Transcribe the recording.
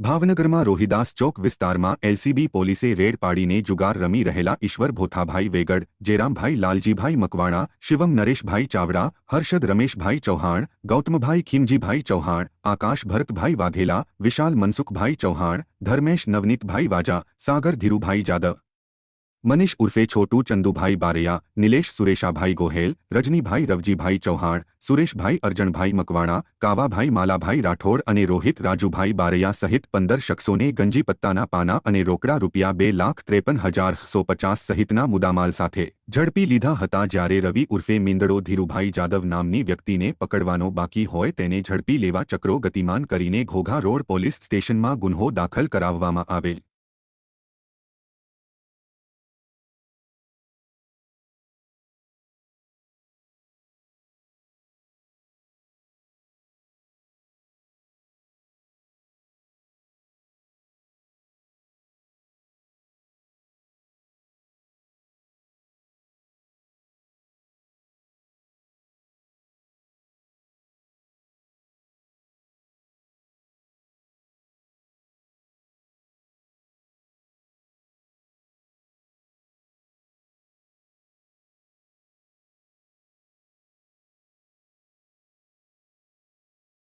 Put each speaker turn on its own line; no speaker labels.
ભાવનગરમાં રોહિદાસ ચોક વિસ્તારમાં એલસીબી પોલીસે રેડ પાડીને જુગાર રમી રહેલા ઈશ્વર ભોથાભાઈ વેગડ જેરામભાઈ લાલજીભાઈ મકવાણા, શિવમ નરેશભાઈ ચાવડા, હર્ષદ રમેશભાઈ ચૌહાણ, ગૌતમભાઈ ખીમજીભાઈ ચૌહાણ, આકાશ ભરતભાઈ વાઘેલા, વિશાલ મનસુખભાઈ ચૌહાણ, ધર્મેશ નવનીતભાઈ વાજા, સાગર ધીરુભાઈ જાદવ. મનીષ ઉર્ફે છોટુ ચંદુભાઈ બારૈયા, નિલેશ સુરેશાભાઈ ગોહેલ, રજનીભાઈ રવજીભાઈ ચૌહાણ, સુરેશભાઈ અર્જણભાઈ મકવાણા, કાવાભાઈ માલાભાઈ રાઠોડ અને રોહિત રાજુભાઈ બારૈયા સહિત પંદર શખ્સોને ગંજી પત્તાના પાના અને રોકડા રૂપિયા બે લાખ ત્રેપન હજાર સો પચાસ સહિતના મુદ્દામાલ સાથે ઝડપી લીધા હતા જ્યારે રવિ ઉર્ફે મીંદડો ધીરુભાઈ જાદવ નામની વ્યક્તિને પકડવાનો બાકી હોય તેને ઝડપી લેવા ચક્રો ગતિમાન કરીને ઘોઘા રોડ પોલીસ સ્ટેશનમાં ગુન્હો દાખલ કરાવવામાં આવેલ.